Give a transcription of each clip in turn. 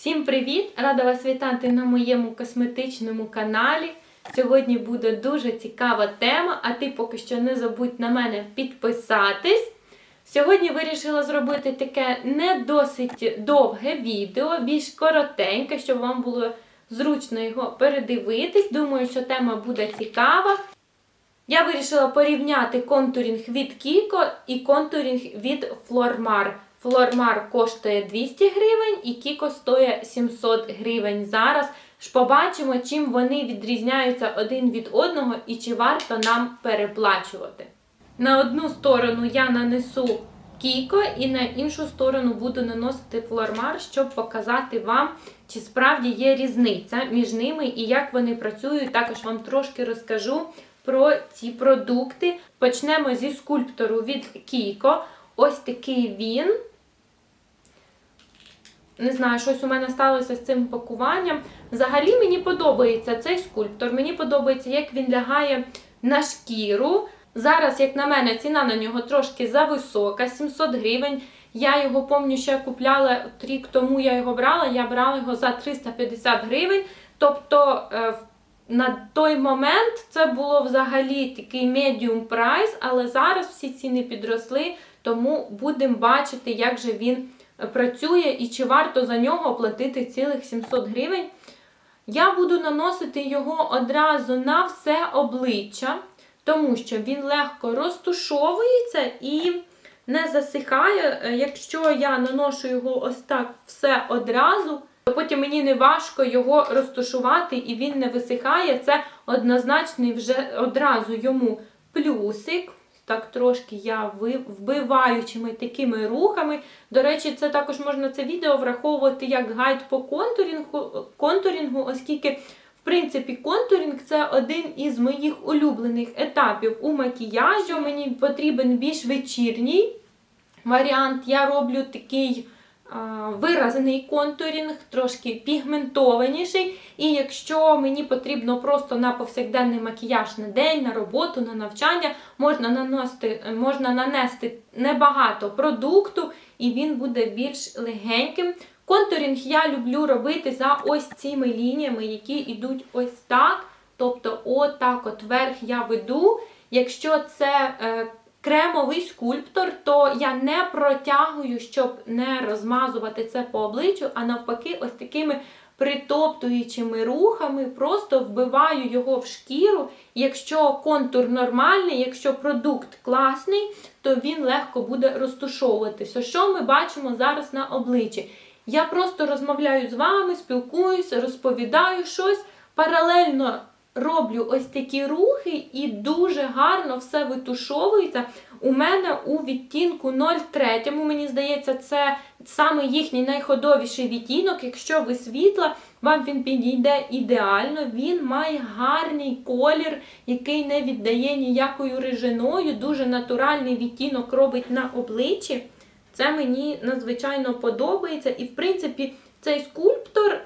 Всім привіт! Рада вас вітати на моєму косметичному каналі. Сьогодні буде дуже цікава тема, а ти поки що не забудь на мене підписатись. Сьогодні вирішила зробити таке не досить довге відео, більш коротеньке, щоб вам було зручно його передивитись. Думаю, що тема буде цікава. Я вирішила порівняти контурінг від Kiko і контурінг від Flormar. Flormar коштує 200 гривень і Kiko стоїть 700 гривень зараз. Ж побачимо, чим вони відрізняються один від одного і чи варто нам переплачувати. На одну сторону я нанесу Kiko і на іншу сторону буду наносити Flormar, щоб показати вам, чи справді є різниця між ними і як вони працюють. Також вам трошки розкажу про ці продукти. Почнемо зі скульптору від Kiko. Ось такий він. Не знаю, щось у мене сталося з цим пакуванням. Взагалі мені подобається цей скульптор. Мені подобається, як він лягає на шкіру. Зараз, як на мене, ціна на нього трошки зависока, 700 гривень. Я його що я купляла рік тому, я його брала. Я брала його за 350 гривень. Тобто е, на той момент це було взагалі такий медіум прайс, але зараз всі ціни підросли, тому будемо бачити, як же він працює і чи варто за нього платити цілих 700 гривень. Я буду наносити його одразу на все обличчя, тому що він легко розтушовується і не засихає. Якщо я наношу його ось так все одразу, то потім мені не важко його розтушувати і він не висихає. Це однозначний вже одразу йому плюсик. Так трошки я вбиваючими такими рухами. До речі, це також можна це відео враховувати як гайд по контурінгу, контурінгу, оскільки, в принципі, контурінг це один із моїх улюблених етапів у макіяжі. Мені потрібен більш вечірній варіант. Я роблю такий виразний контурінг, трошки пігментованіший. І якщо мені потрібно просто на повсякденний макіяж на день, на роботу, на навчання, можна наносити, можна нанести небагато продукту, і він буде більш легеньким. Контурінг я люблю робити за ось цими лініями, які йдуть ось так. Тобто, отак от вверх я веду. Якщо це е, кремовий скульптор, то я не протягую, щоб не розмазувати це по обличчю, а навпаки, ось такими притоптуючими рухами, просто вбиваю його в шкіру. Якщо контур нормальний, якщо продукт класний, то він легко буде розтушовуватися. Що ми бачимо зараз на обличчі? Я просто розмовляю з вами, спілкуюся, розповідаю щось. Паралельно роблю ось такі рухи і дуже гарно все витушовується. У мене у відтінку 0,3, мені здається, це саме їхній найходовіший відтінок. Якщо ви світла, вам він підійде ідеально. Він має гарний колір, який не віддає ніякою рижиною. Дуже натуральний відтінок робить на обличчі. Це мені надзвичайно подобається. І, в принципі, цей скульптор.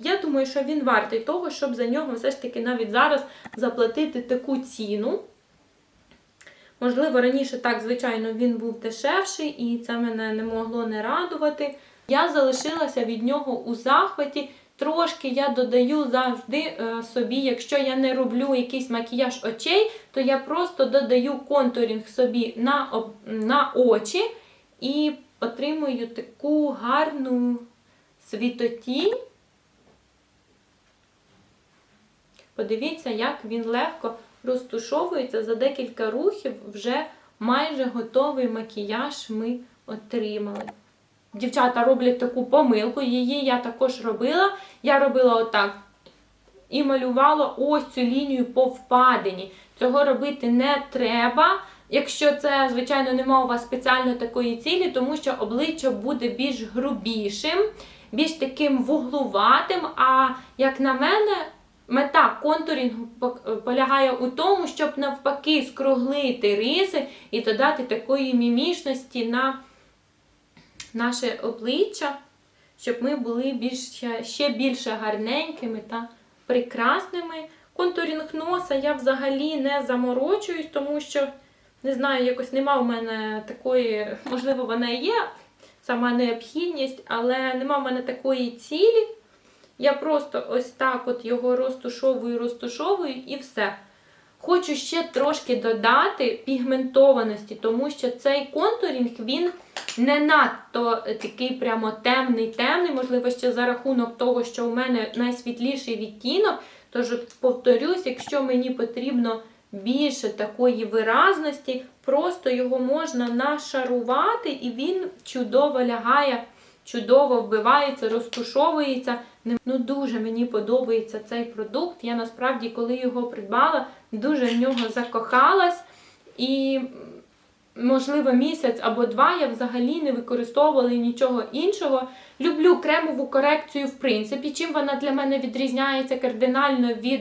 Я думаю, що він вартий того, щоб за нього все ж таки навіть зараз заплатити таку ціну. Можливо, раніше так, звичайно, він був дешевший, і це мене не могло не радувати. Я залишилася від нього у захваті. Трошки я додаю завжди е, собі, якщо я не роблю якийсь макіяж очей, то я просто додаю контурінг собі на, на очі і отримую таку гарну світотінь. Подивіться, як він легко розтушовується. За декілька рухів вже майже готовий макіяж ми отримали. Дівчата роблять таку помилку, її я також робила. Я робила отак. І малювала ось цю лінію по впадині. Цього робити не треба. Якщо це, звичайно, немає у вас спеціально такої цілі, тому що обличчя буде більш грубішим, більш таким вуглуватим. А як на мене, Мета контурінгу полягає у тому, щоб навпаки скруглити риси і додати такої мімішності на наше обличчя, щоб ми були більш, ще більше гарненькими та прекрасними. Контурінг носа я взагалі не заморочуюсь, тому що, не знаю, якось нема в мене такої, можливо, вона і є. сама необхідність, але нема в мене такої цілі. Я просто ось так от його розтушовую, розтушовую і все. Хочу ще трошки додати пігментованості, тому що цей контурінг він не надто такий прямо темний, темний, можливо, ще за рахунок того, що у мене найсвітліший відтінок. Тож, повторюсь, якщо мені потрібно більше такої виразності, просто його можна нашарувати, і він чудово лягає, чудово вбивається, розтушовується. Ну, дуже мені подобається цей продукт. Я насправді, коли його придбала, дуже в нього закохалась. І, можливо, місяць або два я взагалі не використовувала нічого іншого. Люблю кремову корекцію, в принципі. Чим вона для мене відрізняється кардинально від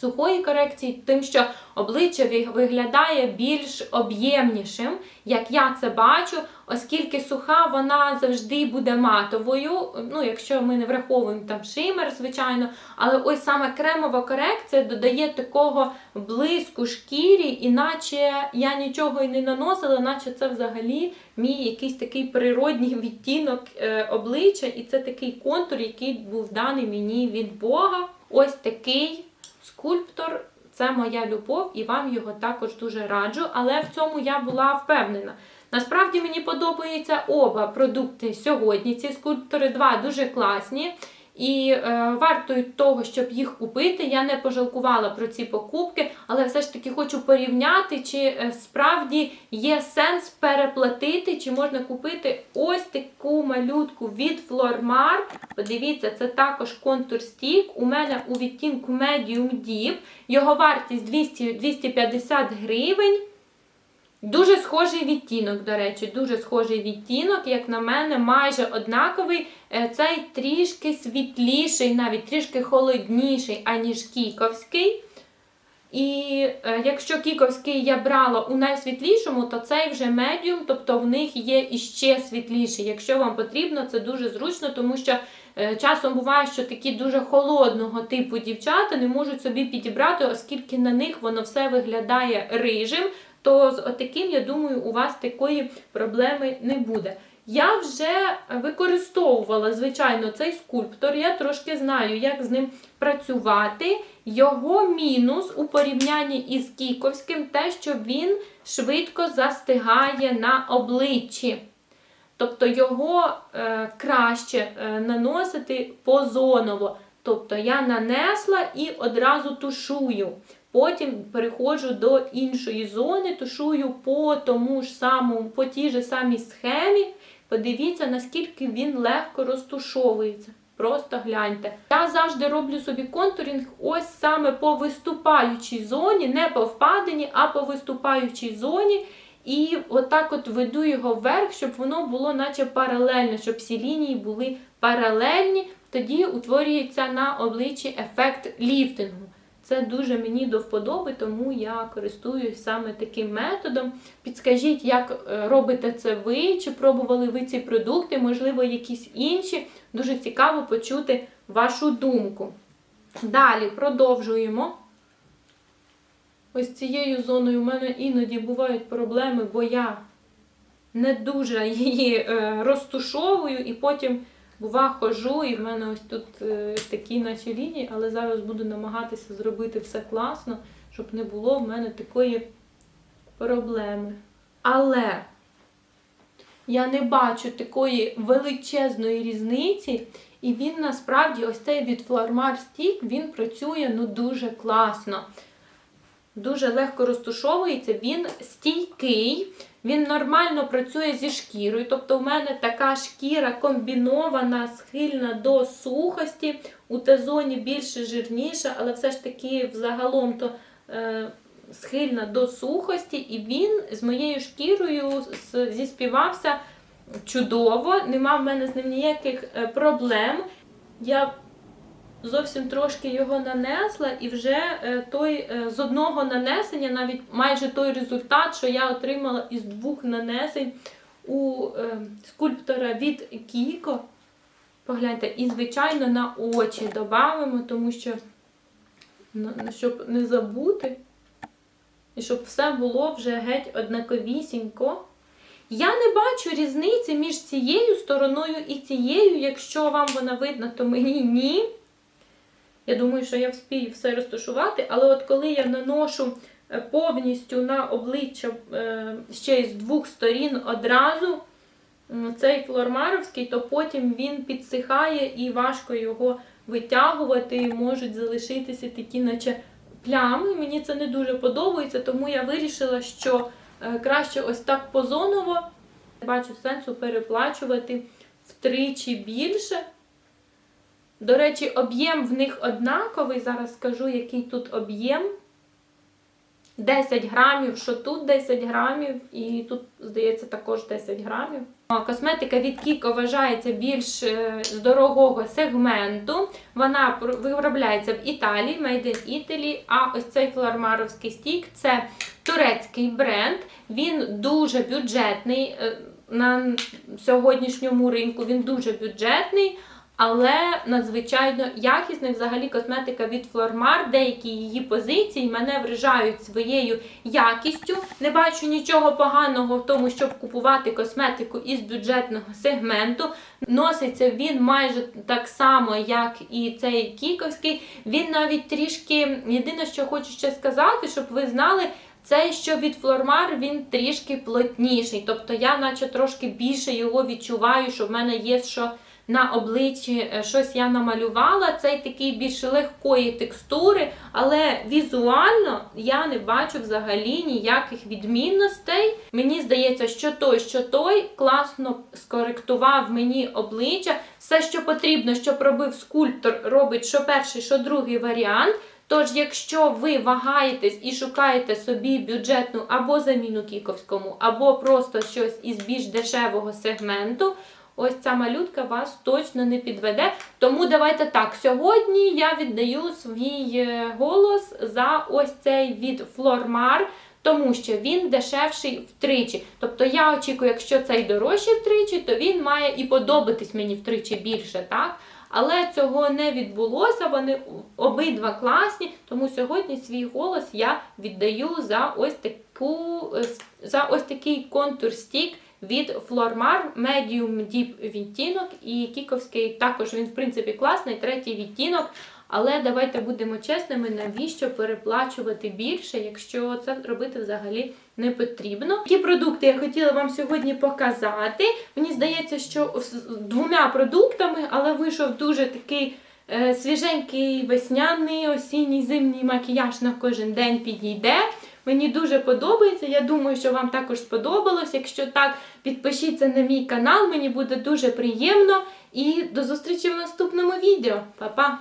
сухої корекції, тим, що обличчя виглядає більш об'ємнішим, як я це бачу, оскільки суха вона завжди буде матовою. Ну, якщо ми не враховуємо там шимер, звичайно, але ось саме кремова корекція додає такого блиску шкірі, іначе я нічого і не наносила, наче це взагалі мій якийсь такий природній відтінок е, обличчя, і це такий контур, який був даний мені від Бога. Ось такий скульптор. Це моя любов, і вам його також дуже раджу, але в цьому я була впевнена. Насправді мені подобаються оба продукти сьогодні. Ці скульптори два дуже класні. І е, вартують того, щоб їх купити. Я не пожалкувала про ці покупки, але все ж таки хочу порівняти, чи е, справді є сенс переплатити, чи можна купити ось таку малютку від Flormar. Подивіться, це також контур стік. У мене у відтінку Medium Deep. Його вартість 200, 250 гривень. Дуже схожий відтінок, до речі, дуже схожий відтінок, як на мене, майже однаковий. Е, Цей трішки світліший, навіть трішки холодніший, аніж кіковський. І е, якщо кіковський я брала у найсвітлішому, то цей вже медіум, тобто в них є іще світліший. Якщо вам потрібно, це дуже зручно, тому що часом буває, що такі дуже холодного типу дівчата не можуть собі підібрати, оскільки на них воно все виглядає рижим. То з отаким, я думаю, у вас такої проблеми не буде. Я вже використовувала, звичайно, цей скульптор. Я трошки знаю, як з ним працювати. Його мінус у порівнянні із Кіковським те, що він швидко застигає на обличчі. Тобто його е, краще е, наносити позоново. Тобто я нанесла і одразу тушую. Потім переходжу до іншої зони, тушую по тому ж самому, по тій же самій схемі. Подивіться, наскільки він легко розтушовується. Просто гляньте. Я завжди роблю собі контурінг ось саме по виступаючій зоні, не по впадині, а по виступаючій зоні. І отак от веду його вверх, щоб воно було наче паралельно, щоб всі лінії були паралельні. Тоді утворюється на обличчі ефект ліфтингу. Це дуже мені до вподоби, тому я користуюсь саме таким методом. Підскажіть, як е, робите це ви, чи пробували ви ці продукти, можливо, якісь інші. Дуже цікаво почути вашу думку. Далі продовжуємо. Ось цією зоною у мене іноді бувають проблеми, бо я не дуже її е, розтушовую і потім. Бува, хожу, і в мене ось тут е, такі наче лінії, але зараз буду намагатися зробити все класно, щоб не було в мене такої проблеми. Але я не бачу такої величезної різниці, і він насправді, ось цей від Flormar Stick, він працює ну дуже класно. Дуже легко розтушовується, він стійкий. Він нормально працює зі шкірою, тобто в мене така шкіра комбінована, схильна до сухості, у Т-зоні більше жирніша, але все ж таки взагалом то е, схильна до сухості, і він з моєю шкірою зіспівався чудово, нема в мене з ним ніяких е, проблем. Я зовсім трошки його нанесла, і вже е, той е, з одного нанесення, навіть майже той результат, що я отримала із двох нанесень у е, скульптора від Кіко. Погляньте, і, звичайно, на очі додамо, тому що, ну, щоб не забути, і щоб все було вже геть однаковісінько. Я не бачу різниці між цією стороною і цією. Якщо вам вона видна, то мені ні. Я думаю, що я вспію все розташувати, але от коли я наношу е, повністю на обличчя е, ще й з двох сторін одразу цей флормаровський, то потім він підсихає і важко його витягувати, і можуть залишитися такі, наче плями. Мені це не дуже подобається, тому я вирішила, що е, краще ось так позоново. Бачу сенсу переплачувати втричі більше. До речі, об'єм в них однаковий. Зараз скажу, який тут об'єм. 10 грамів, що тут 10 грамів, і тут, здається, також 10 грамів. Косметика від Kiko вважається більш е, з дорогого сегменту. Вона виробляється в Італії, Made in Italy, а ось цей флормаровський стік це турецький бренд. Він дуже бюджетний е, на сьогоднішньому ринку. Він дуже бюджетний. Але надзвичайно якісний взагалі косметика від Flormar. Деякі її позиції мене вражають своєю якістю. Не бачу нічого поганого в тому, щоб купувати косметику із бюджетного сегменту. Носиться він майже так само, як і цей кіковський. Він навіть трішки єдине, що хочу ще сказати, щоб ви знали. Це що від Флормар він трішки плотніший. Тобто я, наче трошки більше його відчуваю, що в мене є що на обличчі е, щось я намалювала. Цей такий більш легкої текстури, але візуально я не бачу взагалі ніяких відмінностей. Мені здається, що той, що той класно скоректував мені обличчя. Все, що потрібно, щоб робив скульптор, робить що перший, що другий варіант. Тож, якщо ви вагаєтесь і шукаєте собі бюджетну або заміну кіковському, або просто щось із більш дешевого сегменту, ось ця малютка вас точно не підведе. Тому давайте так. Сьогодні я віддаю свій е, голос за ось цей від Flormar, тому що він дешевший втричі. Тобто я очікую, якщо цей дорожчий втричі, то він має і подобатись мені втричі більше, так? Але цього не відбулося, вони обидва класні, тому сьогодні свій голос я віддаю за ось таку е, за ось такий контур стік від Flormar Medium Deep відтінок і Кіковський також він в принципі класний, третій відтінок. Але давайте будемо чесними, навіщо переплачувати більше, якщо це робити взагалі не потрібно. Які продукти я хотіла вам сьогодні показати. Мені здається, що з двома продуктами, але вийшов дуже такий е, свіженький весняний, осінній, зимній макіяж на кожен день підійде. Мені дуже подобається. Я думаю, що вам також сподобалось. Якщо так, підпишіться на мій канал, мені буде дуже приємно. І до зустрічі в наступному відео. Па-па!